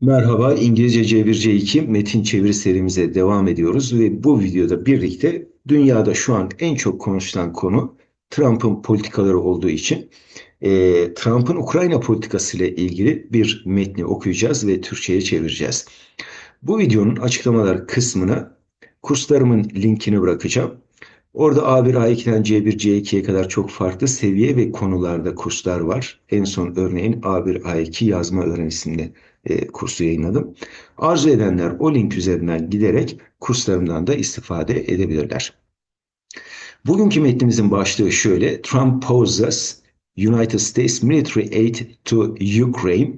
Merhaba, İngilizce C1 C2 metin çeviri serimize devam ediyoruz ve bu videoda birlikte dünyada şu an en çok konuşulan konu Trump'ın politikaları olduğu için e, Trump'ın Ukrayna politikası ile ilgili bir metni okuyacağız ve Türkçe'ye çevireceğiz. Bu videonun açıklamalar kısmına kurslarımın linkini bırakacağım. Orada A1, A2'den C1, C2'ye kadar çok farklı seviye ve konularda kurslar var. En son örneğin A1, A2 yazma öğrenisinde e, kursu yayınladım. Arzu edenler o link üzerinden giderek kurslarımdan da istifade edebilirler. Bugünkü metnimizin başlığı şöyle. Trump poses United States military aid to Ukraine.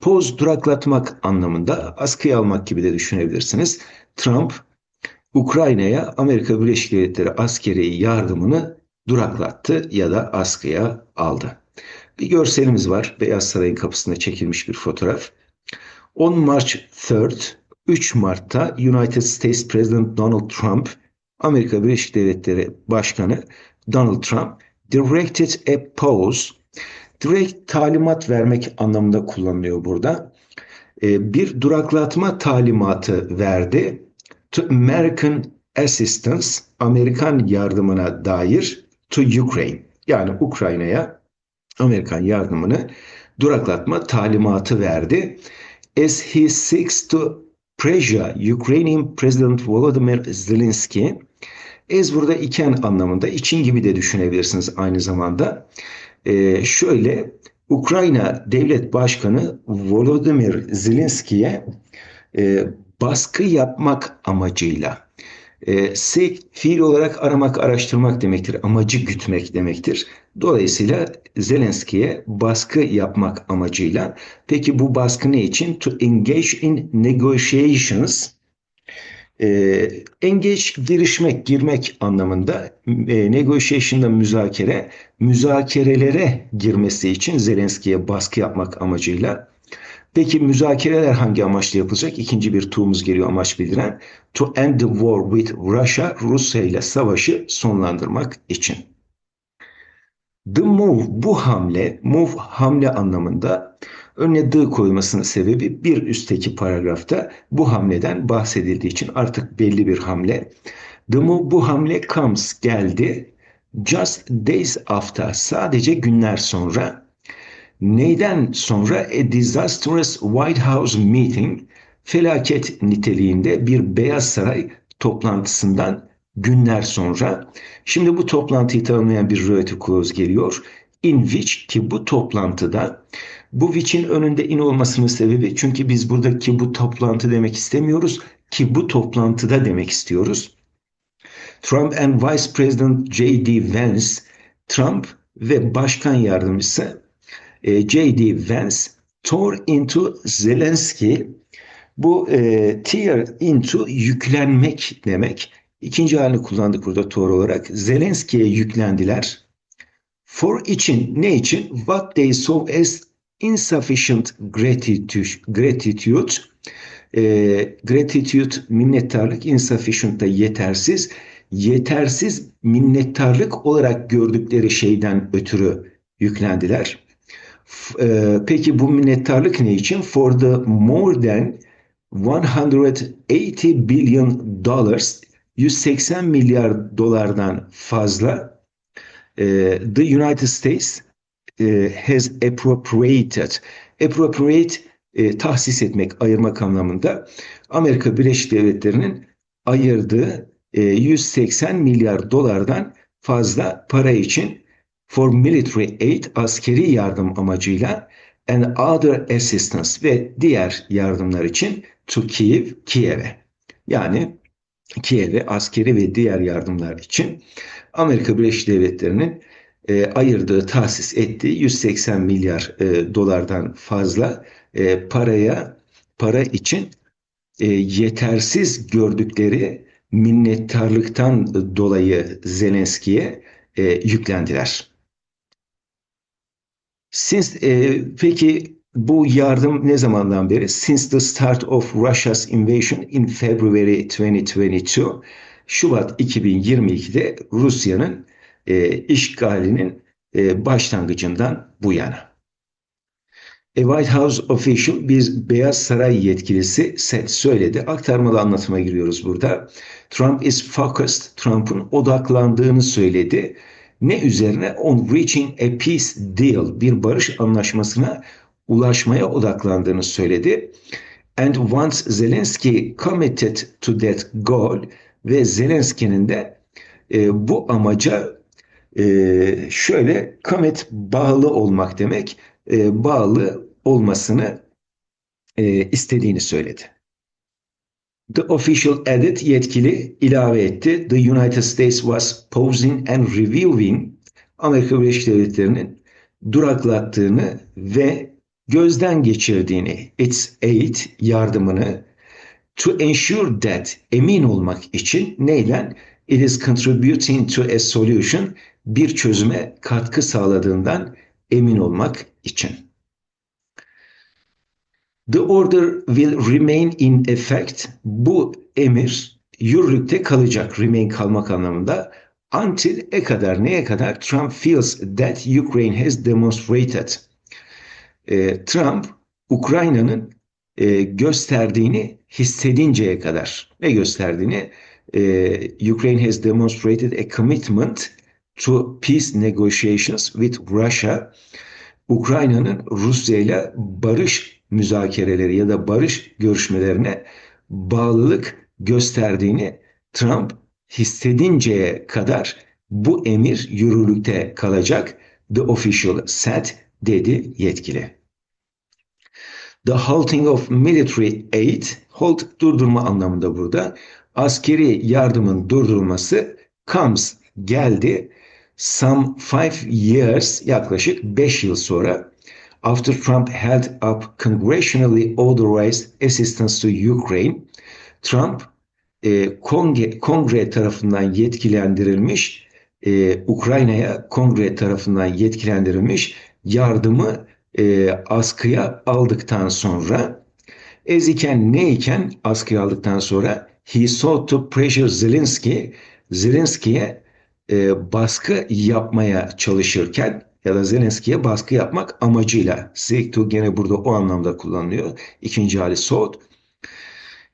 Pause duraklatmak anlamında askıya almak gibi de düşünebilirsiniz. Trump Ukrayna'ya Amerika Birleşik Devletleri askeri yardımını duraklattı ya da askıya aldı. Bir görselimiz var. Beyaz Saray'ın kapısında çekilmiş bir fotoğraf. On March 3rd, 3 Mart'ta United States President Donald Trump, Amerika Birleşik Devletleri Başkanı Donald Trump directed a pause. Direkt talimat vermek anlamında kullanılıyor burada. Ee, bir duraklatma talimatı verdi. To American assistance, Amerikan yardımına dair to Ukraine. Yani Ukrayna'ya Amerikan yardımını duraklatma talimatı verdi as he seeks to pressure Ukrainian President Volodymyr Zelensky Ez burada iken anlamında için gibi de düşünebilirsiniz aynı zamanda. Ee, şöyle Ukrayna Devlet Başkanı Volodymyr Zelensky'ye e, baskı yapmak amacıyla e, seek fiil olarak aramak, araştırmak demektir. Amacı gütmek demektir. Dolayısıyla Zelenski'ye baskı yapmak amacıyla. Peki bu baskı ne için? To engage in negotiations. E, engage girişmek, girmek anlamında e, negotiation'da müzakere, müzakerelere girmesi için Zelenski'ye baskı yapmak amacıyla Peki müzakereler hangi amaçla yapılacak? İkinci bir tuğumuz geliyor amaç bildiren. To end the war with Russia, Rusya ile savaşı sonlandırmak için. The move, bu hamle, move hamle anlamında önüne the koymasının sebebi bir üstteki paragrafta bu hamleden bahsedildiği için artık belli bir hamle. The move, bu hamle comes, geldi. Just days after, sadece günler sonra Neyden sonra a disastrous White House meeting felaket niteliğinde bir Beyaz Saray toplantısından günler sonra. Şimdi bu toplantıyı tanımlayan bir relative clause geliyor. In which ki bu toplantıda bu which'in önünde in olmasının sebebi çünkü biz buradaki bu toplantı demek istemiyoruz ki bu toplantıda demek istiyoruz. Trump and Vice President J.D. Vance, Trump ve Başkan Yardımcısı e, J.D. Vance tore into Zelensky bu e, tear into yüklenmek demek. İkinci halini kullandık burada tore olarak. Zelenski'ye yüklendiler. For için ne için? What they saw as insufficient gratitude. gratitude. E, gratitude minnettarlık, insufficient da yetersiz. Yetersiz minnettarlık olarak gördükleri şeyden ötürü yüklendiler. E, peki bu minnettarlık ne için? For the more than 180 billion dollars 180 milyar dolardan fazla e, the United States e, has appropriated appropriate e, tahsis etmek, ayırmak anlamında Amerika Birleşik Devletleri'nin ayırdığı e, 180 milyar dolardan fazla para için for military aid askeri yardım amacıyla and other assistance ve diğer yardımlar için to Kiev, Kiev'e. Yani Kiev'e askeri ve diğer yardımlar için Amerika Birleşik Devletleri'nin e, ayırdığı, tahsis ettiği 180 milyar e, dolardan fazla e, paraya, para için e, yetersiz gördükleri minnettarlıktan dolayı Zelenski'ye e, yüklendiler. Since, e, peki bu yardım ne zamandan beri? Since the start of Russia's invasion in February 2022, Şubat 2022'de Rusya'nın e, işgalinin e, başlangıcından bu yana. A White House official, bir Beyaz Saray yetkilisi said, söyledi. Aktarmalı anlatıma giriyoruz burada. Trump is focused, Trump'ın odaklandığını söyledi. Ne üzerine? On reaching a peace deal, bir barış anlaşmasına ulaşmaya odaklandığını söyledi. And once Zelensky committed to that goal ve Zelenski'nin de e, bu amaca e, şöyle commit bağlı olmak demek, e, bağlı olmasını e, istediğini söyledi. The official added yetkili ilave etti. The United States was pausing and reviewing Amerika Birleşik Devletleri'nin duraklattığını ve gözden geçirdiğini, its aid yardımını to ensure that emin olmak için neyle it is contributing to a solution bir çözüme katkı sağladığından emin olmak için. The order will remain in effect. Bu emir yürürlükte kalacak. Remain kalmak anlamında. Until e kadar neye kadar Trump feels that Ukraine has demonstrated. E, Trump Ukrayna'nın e, gösterdiğini hissedinceye kadar. Ne gösterdiğini? E, Ukraine has demonstrated a commitment to peace negotiations with Russia. Ukrayna'nın Rusya ile barış müzakereleri ya da barış görüşmelerine bağlılık gösterdiğini Trump hissedinceye kadar bu emir yürürlükte kalacak. The official said dedi yetkili. The halting of military aid, halt durdurma anlamında burada. Askeri yardımın durdurulması comes geldi. Some five years yaklaşık 5 yıl sonra after Trump held up congressionally authorized assistance to Ukraine, Trump e, kongre, kongre tarafından yetkilendirilmiş e, Ukrayna'ya kongre tarafından yetkilendirilmiş yardımı e, askıya aldıktan sonra ez iken ne askıya aldıktan sonra he sought to pressure Zelensky Zelensky'ye e, baskı yapmaya çalışırken ya da Zelenski'ye baskı yapmak amacıyla to gene burada o anlamda kullanılıyor. İkinci hali sought.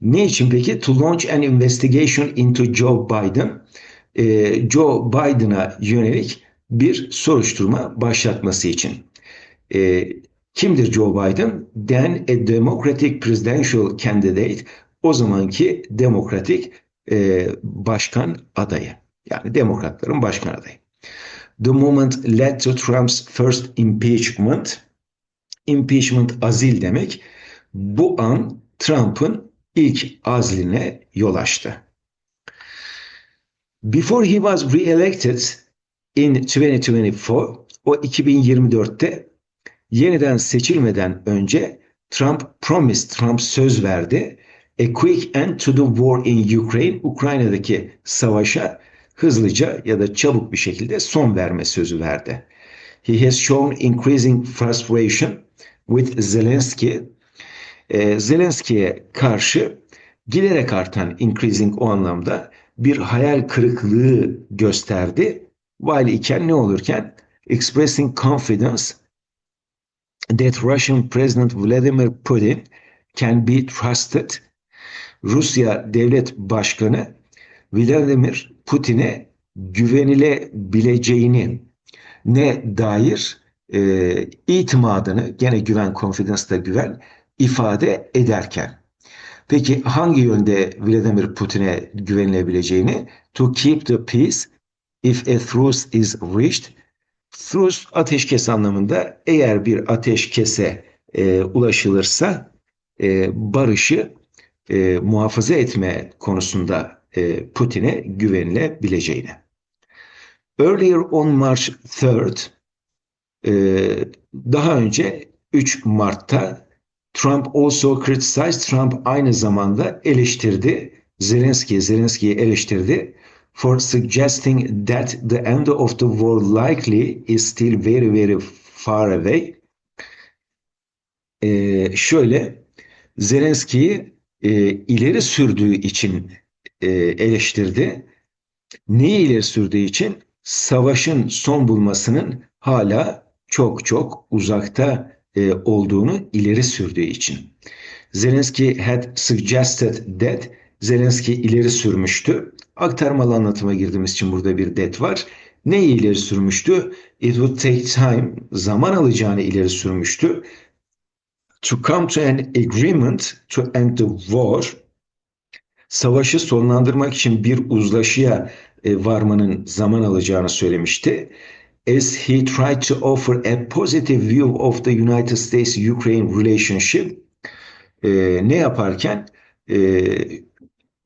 Ne için peki? To launch an investigation into Joe Biden. E, Joe Biden'a yönelik bir soruşturma başlatması için. E, kimdir Joe Biden? Then a Democratic Presidential Candidate. O zamanki demokratik e, başkan adayı. Yani demokratların başkan adayı. The moment led to Trump's first impeachment. Impeachment azil demek. Bu an Trump'ın ilk azline yol açtı. Before he was re-elected in 2024, o 2024'te yeniden seçilmeden önce Trump promised, Trump söz verdi a quick end to the war in Ukraine, Ukrayna'daki savaşa hızlıca ya da çabuk bir şekilde son verme sözü verdi. He has shown increasing frustration with Zelensky. Ee, Zelenski'ye karşı giderek artan increasing o anlamda bir hayal kırıklığı gösterdi. While iken ne olurken expressing confidence that Russian President Vladimir Putin can be trusted. Rusya Devlet Başkanı Vladimir Putin'e güvenilebileceğini ne dair e, itimadını gene güven, confidence'da güven ifade ederken. Peki hangi yönde Vladimir Putin'e güvenilebileceğini? To keep the peace if a truce is reached. Truce ateşkes anlamında eğer bir ateşkese e, ulaşılırsa e, barışı e, muhafaza etme konusunda e, Putin'e güvenilebileceğine. Earlier on March 3rd, e, daha önce 3 Mart'ta Trump also criticized, Trump aynı zamanda eleştirdi, Zelenski'yi Zelenski'yi eleştirdi for suggesting that the end of the war likely is still very very far away. Ee, şöyle Zelenski'yi e, ileri sürdüğü için e, eleştirdi. Neyi ileri sürdüğü için? Savaşın son bulmasının hala çok çok uzakta e, olduğunu ileri sürdüğü için. Zelensky had suggested that Zelensky ileri sürmüştü. Aktarmalı anlatıma girdiğimiz için burada bir det var. Neyi ileri sürmüştü? It would take time, zaman alacağını ileri sürmüştü. To come to an agreement to end the war, savaşı sonlandırmak için bir uzlaşıya e, varmanın zaman alacağını söylemişti. As he tried to offer a positive view of the United States-Ukraine relationship, e, ne yaparken e,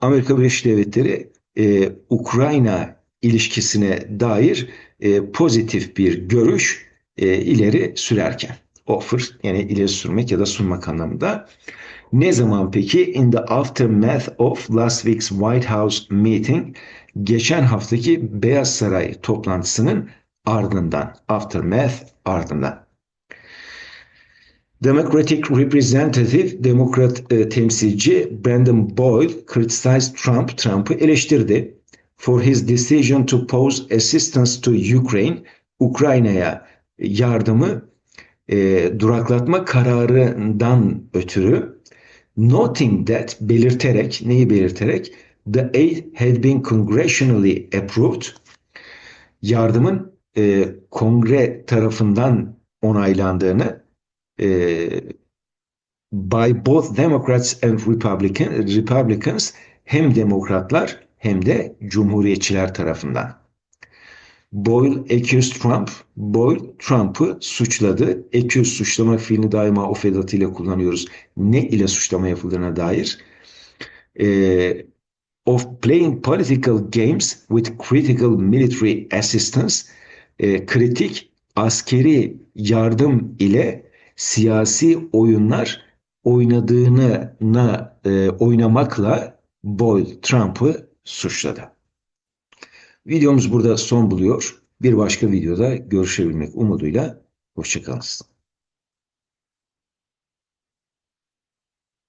Amerika Birleşik Devletleri e, Ukrayna ilişkisine dair e, pozitif bir görüş e, ileri sürerken offer yani ileri sürmek ya da sunmak anlamında. Ne zaman peki? In the aftermath of last week's White House meeting geçen haftaki Beyaz Saray toplantısının ardından aftermath ardından. Democratic Representative, Demokrat e, temsilci Brandon Boyle criticized Trump, Trump'ı eleştirdi. For his decision to pose assistance to Ukraine, Ukrayna'ya yardımı e, duraklatma kararından ötürü noting that belirterek, neyi belirterek the aid had been congressionally approved yardımın e, kongre tarafından onaylandığını e, by both Democrats and Republican, Republicans hem demokratlar hem de cumhuriyetçiler tarafından. Boyle accused Trump, Boyle Trump'ı suçladı. Accuse suçlama fiilini daima of edatıyla kullanıyoruz. Ne ile suçlama yapıldığına dair. Ee, of playing political games with critical military assistance, e, kritik askeri yardım ile siyasi oyunlar oynadığına e, oynamakla Boyle Trump'ı suçladı. Videomuz burada son buluyor. Bir başka videoda görüşebilmek umuduyla hoşçakalın.